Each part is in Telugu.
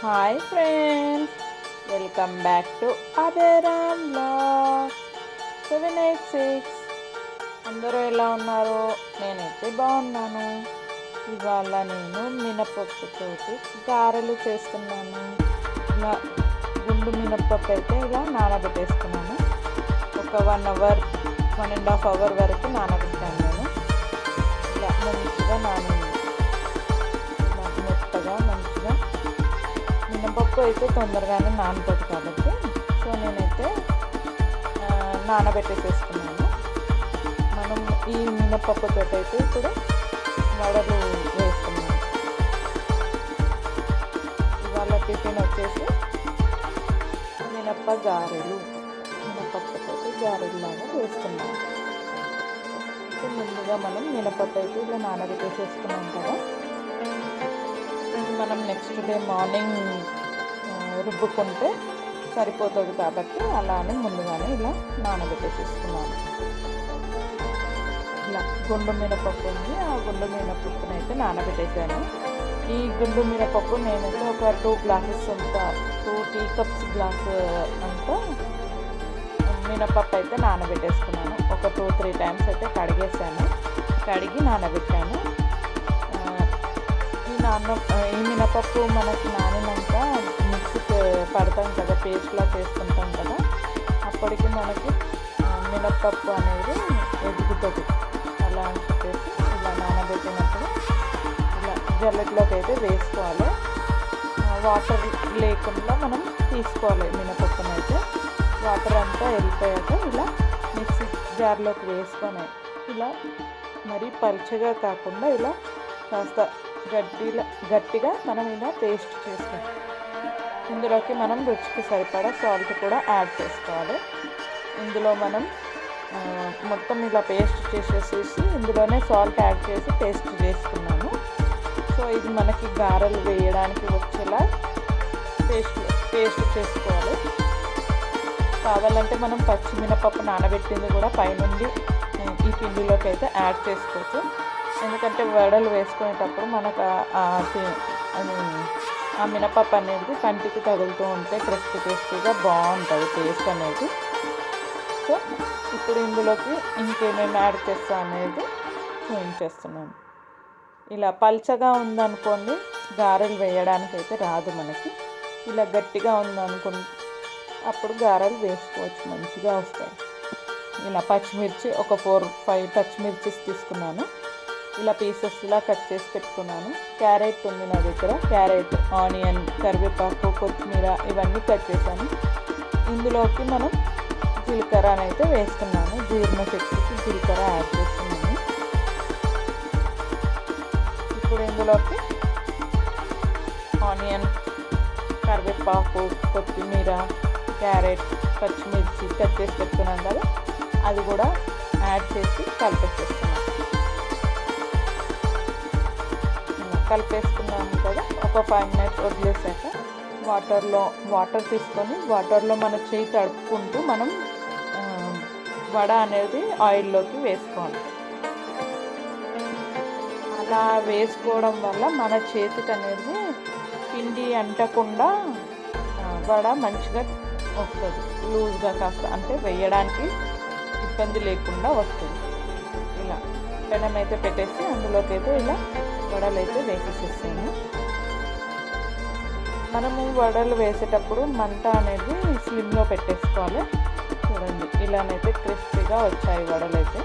Hi friends welcome back to అదేరామ్ blog seven eight six అందరూ ఎలా ఉన్నారు? నేనైతే బాగున్నాను. ఇవాళ నేను మినపప్పుతోటి గారెలు చేస్తున్నాను. ఇలా గుండు మినపప్పు అయితే ఇలా నానబెట్టేస్తున్నాను. ఒక one hour one and half hour వరకు నానబెట్టాను నేను. ఇలా మంచిగా నానింది. మినపప్పు అయితే తొందరగానే నానుతుంది కాబట్టి. సో నేనైతే నానబెట్టేసేసుకున్నాను. మనం ఈ మినపప్పుతో అయితే ఇప్పుడు వడలు వేసుకున్నాను ఇవాళ టిఫిన్ వచ్చేసి మినప్ప గారెలు. మినపప్పుతో గారెలు లాగా వేసుకున్నాను ముందుగా మనం మినపప్పు అయితే ఇలా నానబెట్టేసేసుకున్నాం కదా. మనం నెక్స్ట్ డే మార్నింగ్ రుబ్బుకుంటే సరిపోతుంది కాబట్టి అలానే ముందుగానే ఇలా నానబెట్టేసేసుకున్నాను. ఇలా గుండు మినపప్పు ఉంది. ఆ గుండు మినపప్పుని అయితే నానబెట్టేసాను. ఈ గుండు మినపప్పు నేనైతే ఒక టూ గ్లాసెస్ అంత టూ టీ కప్స్ గ్లాస్ అంత మినపప్పు అయితే నానబెట్టేసుకున్నాను. ఒక టూ త్రీ టైమ్స్ అయితే కడిగేసాను. కడిగి నానబెట్టాను. ఈ నాన్న ఈ మినపప్పు మనకి నా పడతాం కదా పేస్ట్లా చేసుకుంటాం కదా అప్పటికి మనకి మినప్పప్పు మినపప్పు అనేది ఎదుగుతుంది. అలా అని చెప్పేసి ఇలా నానబెట్టినప్పుడు ఇలా జల్లెట్లోకి అయితే వేసుకోవాలి వాటర్ లేకుండా మనం తీసుకోవాలి మినపప్పును అయితే వాటర్ అంతా వెళ్ళిపోయాక ఇలా మిక్సీ జార్లోకి వేసుకొని ఇలా మరీ పల్చగా కాకుండా ఇలా కాస్త గట్టిగా గట్టిగా మనం ఇలా పేస్ట్ చేసుకోవాలి. ఇందులోకి మనం రుచికి సరిపడా సాల్ట్ కూడా యాడ్ చేసుకోవాలి. ఇందులో మనం మొత్తం ఇలా పేస్ట్ చేసేసేసి ఇందులోనే సాల్ట్ యాడ్ చేసి పేస్ట్ చేసుకున్నాము. సో ఇది మనకి గారెలు వేయడానికి వచ్చేలా పేస్ట్ పేస్ట్ చేసుకోవాలి. కావాలంటే మనం పచ్చి మినపప్పు నానబెట్టింది కూడా పైనుండి ఈ పిండిలోకి అయితే యాడ్ చేసుకోవచ్చు. ఎందుకంటే వడలు వేసుకునేటప్పుడు మనకు ఆ- మినపప్పు అనేది కంటికి తగులుతూ ఉంటే క్రిస్పీ క్రిస్పీగా బాగుంటుంది టేస్ట్ అనేది. సో ఇప్పుడు ఇందులోకి ఇంకేమేమి యాడ్ చేస్తా అనేది చూపించేస్తున్నాను ఇలా పల్చగా ఉందనుకోండి గారెలు వేయడానికి అయితే రాదు మనకి. ఇలా గట్టిగా ఉందనుకో అప్పుడు గారెలు వేసుకోవచ్చు మంచిగా వస్తాయి. ఇలా పచ్చిమిర్చి ఒక ఫోర్ ఫైవ్ పచ్చిమిర్చిస్ తీసుకున్నాను. ఇలా పీసెస్ ఇలా కట్ చేసి పెట్టుకున్నాను. క్యారెట్ ఉంది నా దగ్గర. క్యారెట్ ఆనియన్ కరివేపాకు కొత్తిమీర ఇవన్నీ కట్ చేశాను. ఇందులోకి మనం జీలకర్ర అయితే వేసుకున్నాను జీర్ణశక్తికి జీలకర్ర యాడ్ చేస్తున్నాను. ఇప్పుడు ఇందులోకి ఆనియన్ కరివేపాకు కొత్తిమీర క్యారెట్ పచ్చిమిర్చి కట్ చేసి పెట్టుకున్నాం కదా అది కూడా యాడ్ చేసి కలిపేసేస్తున్నాం కలిపేసుకున్నాము కదా ఒక ఫైవ్ మినిట్స్ వదిలేసాక వాటర్లో వాటర్ తీసుకొని వాటర్లో మన చేయి తడుపుకుంటూ మనం వడ అనేది ఆయిల్లోకి వేసుకోవాలి. అలా వేసుకోవడం వల్ల మన చేతికి అనేది పిండి అంటకుండా వడ మంచిగా వస్తుంది. లూజ్గా కాస్త అంటే వేయడానికి ఇబ్బంది లేకుండా వస్తుంది. ఇలా పెనం అయితే పెట్టేసి అందులోకి అయితే ఇలా వడలు అయితే వేసేసేసాను. మనము వడలు వేసేటప్పుడు మంట అనేది స్లిమ్లో పెట్టేసుకోవాలి. చూడండి ఇలానైతే క్రిస్పీగా వచ్చాయి వడలు అయితే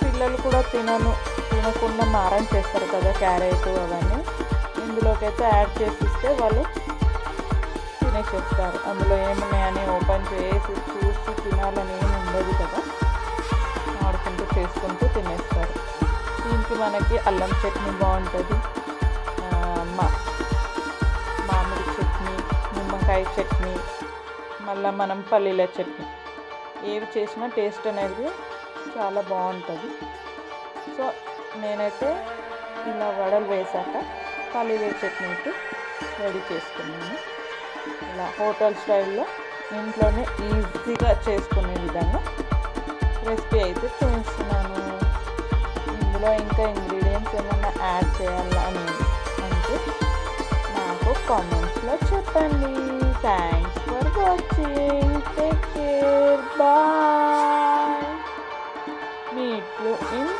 పిల్లలు కూడా తినను తినకుండా మారం చేస్తారు కదా క్యారెట్ అవన్నీ. ఇందులోకి అయితే యాడ్ చేసిస్తే వాళ్ళు తినేసేస్తారు. అందులో ఏమున్నాయని ఓపెన్ చేసి చూసి తినాలని ఏమి ఉండదు కదా. ఆడుకుంటూ చేసుకుంటూ తినేస్తారు. దీనికి మనకి అల్లం చట్నీ బాగుంటుంది. మా మామిడి చట్నీ నిమ్మకాయ చట్నీ మళ్ళీ మనం పల్లీల చట్నీ. ఏవి చేసినా టేస్ట్ అనేది చాలా బాగుంటుంది. సో నేనైతే ఇలా వడలు వేసాక పల్లీల చట్నీ అయితే రెడీ చేసుకున్నాను. ఇలా హోటల్ స్టైల్లో ఇంట్లోనే ఈజీగా చేసుకునే విధంగా రెసిపీ అయితే చూపిస్తున్నాను ఇందులో ఇంకా ఇంగ్రీడియంట్స్ ఏమైనా యాడ్ చేయాలా అని అంటే నాకు కామెంట్స్లో చెప్పండి. Thanks for watching take care bye మీట్లు ఇన్